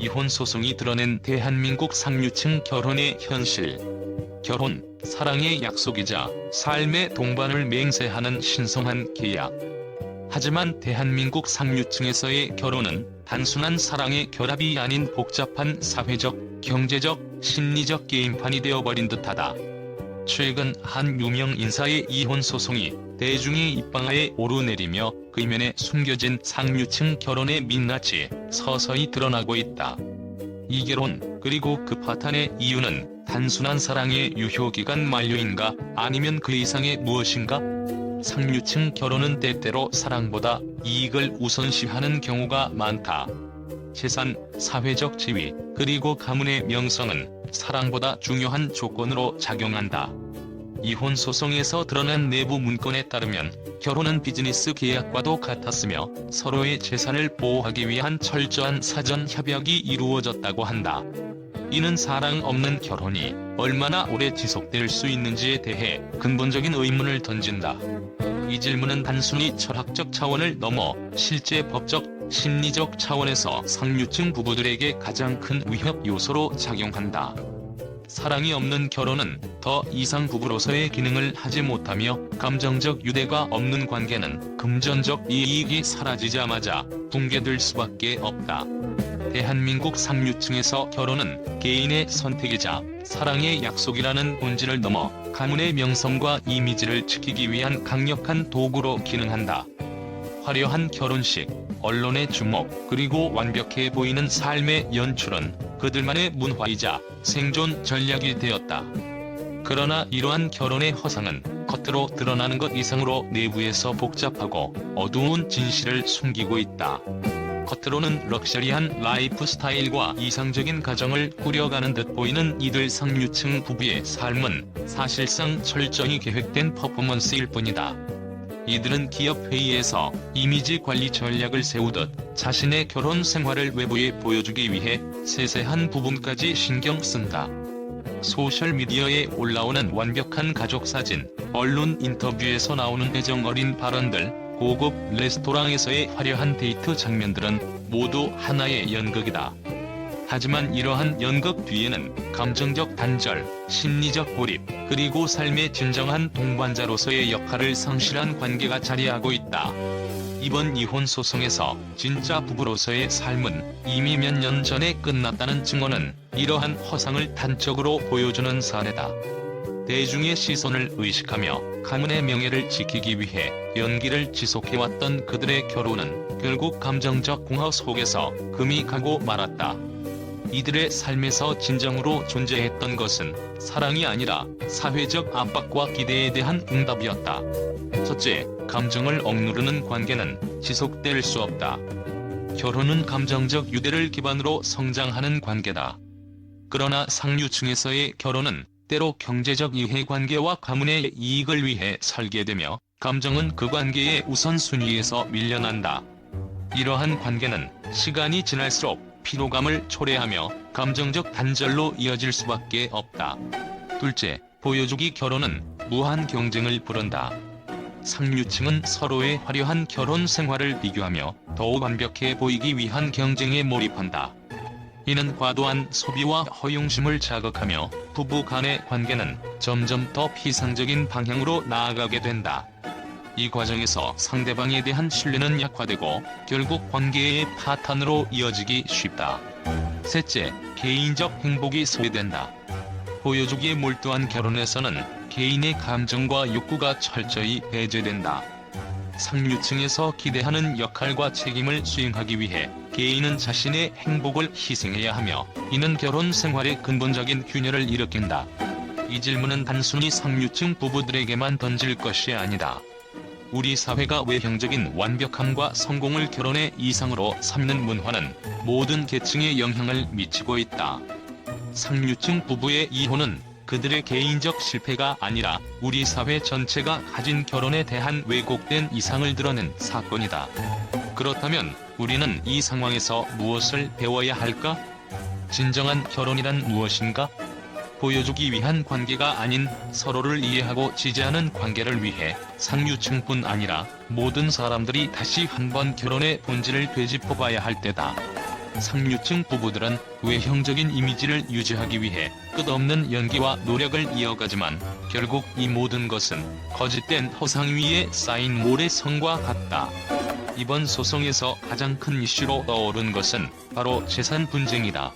이혼 소송이 드러낸 대한민국 상류층 결혼의 현실. 결혼, 사랑의 약속이자 삶의 동반을 맹세하는 신성한 계약. 하지만 대한민국 상류층에서의 결혼은 단순한 사랑의 결합이 아닌 복잡한 사회적, 경제적, 심리적 게임판이 되어버린 듯하다. 최근 한 유명 인사의 이혼 소송이 대중의 입방아에 오르내리며 그 이면에 숨겨진 상류층 결혼의 민낯이 서서히 드러나고 있다. 이 결혼 그리고 그 파탄의 이유는 단순한 사랑의 유효기간 만료인가 아니면 그 이상의 무엇인가? 상류층 결혼은 때때로 사랑보다 이익을 우선시하는 경우가 많다. 재산, 사회적 지위, 그리고 가문의 명성은 사랑보다 중요한 조건으로 작용한다. 이혼 소송에서 드러난 내부 문건에 따르면 결혼은 비즈니스 계약과도 같았으며 서로의 재산을 보호하기 위한 철저한 사전 협약이 이루어졌다고 한다. 이는 사랑 없는 결혼이 얼마나 오래 지속될 수 있는지에 대해 근본적인 의문을 던진다. 이 질문은 단순히 철학적 차원을 넘어 실제 법적, 심리적 차원에서 상류층 부부들에게 가장 큰 위협 요소로 작용한다. 사랑이 없는 결혼은 더 이상 부부로서의 기능을 하지 못하며 감정적 유대가 없는 관계는 금전적 이익이 사라지자마자 붕괴될 수밖에 없다. 대한민국 상류층에서 결혼은 개인의 선택이자 사랑의 약속이라는 본질을 넘어 가문의 명성과 이미지를 지키기 위한 강력한 도구로 기능한다. 화려한 결혼식, 언론의 주목, 그리고 완벽해 보이는 삶의 연출은 그들만의 문화이자 생존 전략이 되었다. 그러나 이러한 결혼의 허상은 겉으로 드러나는 것 이상으로 내부에서 복잡하고 어두운 진실을 숨기고 있다. 겉으로는 럭셔리한 라이프 스타일과 이상적인 가정을 꾸려가는 듯 보이는 이들 상류층 부부의 삶은 사실상 철저히 계획된 퍼포먼스일 뿐이다. 이들은 기업 회의에서 이미지 관리 전략을 세우듯 자신의 결혼 생활을 외부에 보여주기 위해 세세한 부분까지 신경 쓴다. 소셜미디어에 올라오는 완벽한 가족 사진, 언론 인터뷰에서 나오는 애정 어린 발언들, 고급 레스토랑에서의 화려한 데이트 장면들은 모두 하나의 연극이다. 하지만 이러한 연극 뒤에는 감정적 단절, 심리적 고립, 그리고 삶의 진정한 동반자로서의 역할을 성실한 관계가 자리하고 있다. 이번 이혼 소송에서 진짜 부부로서의 삶은 이미 몇 년 전에 끝났다는 증언은 이러한 허상을 단적으로 보여주는 사례다. 대중의 시선을 의식하며 가문의 명예를 지키기 위해 연기를 지속해왔던 그들의 결혼은 결국 감정적 공허 속에서 금이 가고 말았다. 이들의 삶에서 진정으로 존재했던 것은 사랑이 아니라 사회적 압박과 기대에 대한 응답이었다. 첫째, 감정을 억누르는 관계는 지속될 수 없다. 결혼은 감정적 유대를 기반으로 성장하는 관계다. 그러나 상류층에서의 결혼은 때로 경제적 이해관계와 가문의 이익을 위해 설계되며 감정은 그 관계의 우선순위에서 밀려난다. 이러한 관계는 시간이 지날수록 피로감을 초래하며 감정적 단절로 이어질 수밖에 없다. 둘째, 보여주기 결혼은 무한 경쟁을 부른다. 상류층은 서로의 화려한 결혼 생활을 비교하며 더욱 완벽해 보이기 위한 경쟁에 몰입한다. 이는 과도한 소비와 허용심을 자극하며 부부 간의 관계는 점점 더 피상적인 방향으로 나아가게 된다. 이 과정에서 상대방에 대한 신뢰는 약화되고 결국 관계의 파탄으로 이어지기 쉽다. 셋째, 개인적 행복이 소외된다. 보여주기에 몰두한 결혼에서는 개인의 감정과 욕구가 철저히 배제된다. 상류층에서 기대하는 역할과 책임을 수행하기 위해 개인은 자신의 행복을 희생해야 하며 이는 결혼 생활의 근본적인 균열을 일으킨다. 이 질문은 단순히 상류층 부부들에게만 던질 것이 아니다. 우리 사회가 외형적인 완벽함과 성공을 결혼의 이상으로 삼는 문화는 모든 계층에 영향을 미치고 있다. 상류층 부부의 이혼은 그들의 개인적 실패가 아니라 우리 사회 전체가 가진 결혼에 대한 왜곡된 이상을 드러낸 사건이다. 그렇다면 우리는 이 상황에서 무엇을 배워야 할까? 진정한 결혼이란 무엇인가? 보여주기 위한 관계가 아닌 서로를 이해하고 지지하는 관계를 위해 상류층뿐 아니라 모든 사람들이 다시 한번 결혼의 본질을 되짚어 봐야 할 때다. 상류층 부부들은 외형적인 이미지를 유지하기 위해 끝없는 연기와 노력을 이어가지만 결국 이 모든 것은 거짓된 허상 위에 쌓인 모래성과 같다. 이번 소송에서 가장 큰 이슈로 떠오른 것은 바로 재산 분쟁이다.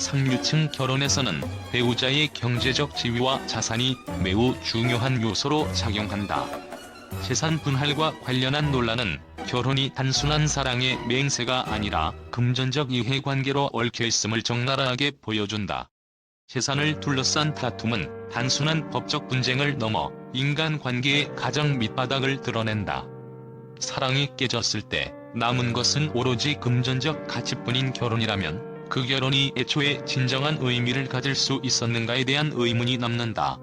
상류층 결혼에서는 배우자의 경제적 지위와 자산이 매우 중요한 요소로 작용한다. 재산 분할과 관련한 논란은 결혼이 단순한 사랑의 맹세가 아니라 금전적 이해관계로 얽혀있음을 적나라하게 보여준다. 재산을 둘러싼 다툼은 단순한 법적 분쟁을 넘어 인간 관계의 가장 밑바닥을 드러낸다. 사랑이 깨졌을 때 남은 것은 오로지 금전적 가치뿐인 결혼이라면 그 결혼이 애초에 진정한 의미를 가질 수 있었는가에 대한 의문이 남는다.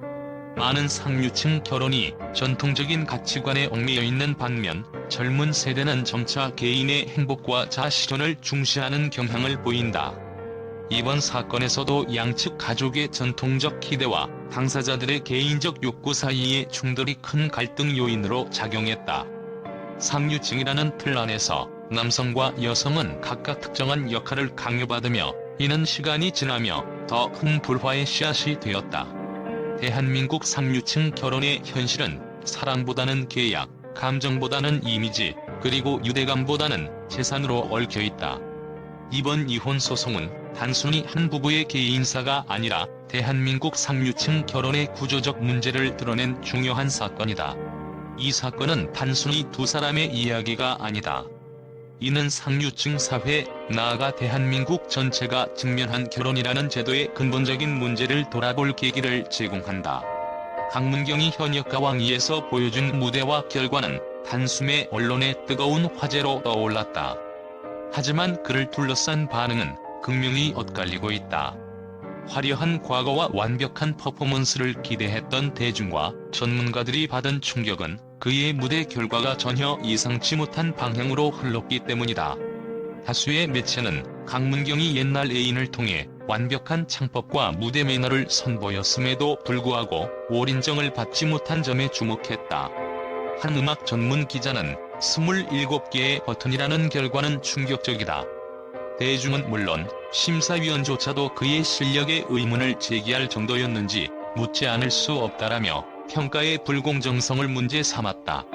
많은 상류층 결혼이 전통적인 가치관에 얽매여 있는 반면 젊은 세대는 점차 개인의 행복과 자아실현을 중시하는 경향을 보인다. 이번 사건에서도 양측 가족의 전통적 기대와 당사자들의 개인적 욕구 사이의 충돌이 큰 갈등 요인으로 작용했다. 상류층이라는 틀 안에서 남성과 여성은 각각 특정한 역할을 강요받으며 이는 시간이 지나며 더 큰 불화의 씨앗이 되었다. 대한민국 상류층 결혼의 현실은 사랑보다는 계약, 감정보다는 이미지, 그리고 유대감보다는 재산으로 얽혀 있다. 이번 이혼 소송은 단순히 한 부부의 개인사가 아니라 대한민국 상류층 결혼의 구조적 문제를 드러낸 중요한 사건이다. 이 사건은 단순히 두 사람의 이야기가 아니다. 이는 상류층 사회, 나아가 대한민국 전체가 직면한 결혼이라는 제도의 근본적인 문제를 돌아볼 계기를 제공한다. 강문경이 현역 가왕이에서 보여준 무대와 결과는 단숨에 언론의 뜨거운 화제로 떠올랐다. 하지만 그를 둘러싼 반응은 극명히 엇갈리고 있다. 화려한 과거와 완벽한 퍼포먼스를 기대했던 대중과 전문가들이 받은 충격은 그의 무대 결과가 전혀 예상치 못한 방향으로 흘렀기 때문이다. 다수의 매체는 강문경이 옛날 애인을 통해 완벽한 창법과 무대 매너를 선보였음에도 불구하고 올인정을 받지 못한 점에 주목했다. 한 음악 전문 기자는 27개의 버튼이라는 결과는 충격적이다. 대중은 물론 심사위원조차도 그의 실력에 의문을 제기할 정도였는지 묻지 않을 수 없다라며 평가의 불공정성을 문제 삼았다.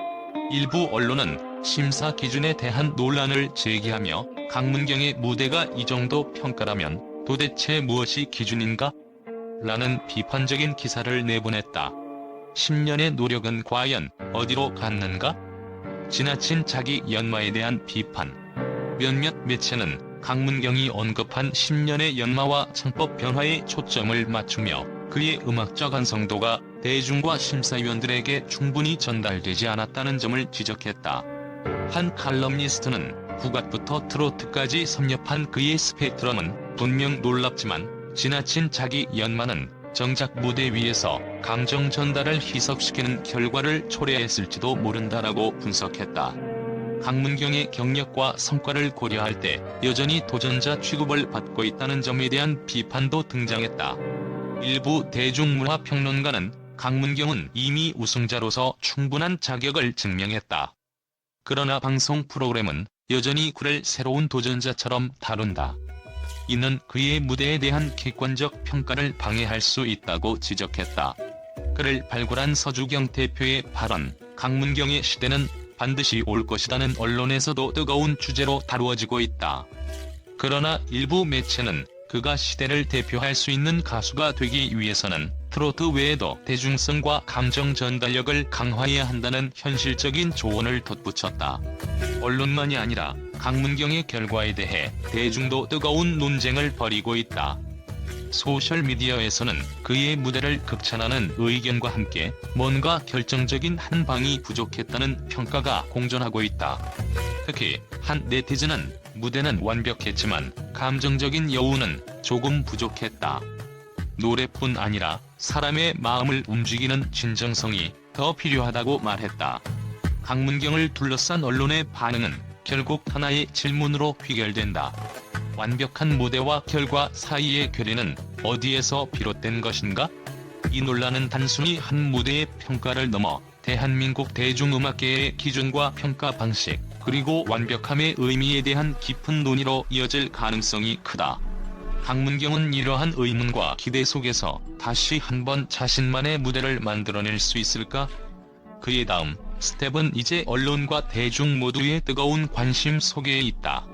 일부 언론은 심사 기준에 대한 논란을 제기하며 강문경의 무대가 이 정도 평가라면 도대체 무엇이 기준인가? 라는 비판적인 기사를 내보냈다. 10년의 노력은 과연 어디로 갔는가? 지나친 자기 연마에 대한 비판. 몇몇 매체는 강문경이 언급한 10년의 연마와 창법 변화에 초점을 맞추며 그의 음악적 완성도가 대중과 심사위원들에게 충분히 전달되지 않았다는 점을 지적했다. 한 칼럼니스트는 국악부터 트로트까지 섭렵한 그의 스펙트럼은 분명 놀랍지만 지나친 자기 연마는 정작 무대 위에서 감정 전달을 희석시키는 결과를 초래했을지도 모른다라고 분석했다. 강문경의 경력과 성과를 고려할 때 여전히 도전자 취급을 받고 있다는 점에 대한 비판도 등장했다. 일부 대중문화 평론가는 강문경은 이미 우승자로서 충분한 자격을 증명했다. 그러나 방송 프로그램은 여전히 그를 새로운 도전자처럼 다룬다. 이는 그의 무대에 대한 객관적 평가를 방해할 수 있다고 지적했다. 그를 발굴한 서주경 대표의 발언, 강문경의 시대는 반드시 올 것이라는 언론에서도 뜨거운 주제로 다루어지고 있다. 그러나 일부 매체는 그가 시대를 대표할 수 있는 가수가 되기 위해서는 트로트 외에도 대중성과 감정 전달력을 강화해야 한다는 현실적인 조언을 덧붙였다. 언론만이 아니라 강문경의 결과에 대해 대중도 뜨거운 논쟁을 벌이고 있다. 소셜미디어에서는 그의 무대를 극찬하는 의견과 함께 뭔가 결정적인 한 방이 부족했다는 평가가 공존하고 있다. 특히 한 네티즌은 무대는 완벽했지만 감정적인 여우는 조금 부족했다. 노래뿐 아니라 사람의 마음을 움직이는 진정성이 더 필요하다고 말했다. 강문경을 둘러싼 언론의 반응은 결국 하나의 질문으로 귀결된다. 완벽한 무대와 결과 사이의 괴리는 어디에서 비롯된 것인가? 이 논란은 단순히 한 무대의 평가를 넘어 대한민국 대중음악계의 기준과 평가 방식, 그리고 완벽함의 의미에 대한 깊은 논의로 이어질 가능성이 크다. 강문경은 이러한 의문과 기대 속에서 다시 한번 자신만의 무대를 만들어낼 수 있을까? 그의 다음 스텝은 이제 언론과 대중 모두의 뜨거운 관심 속에 있다.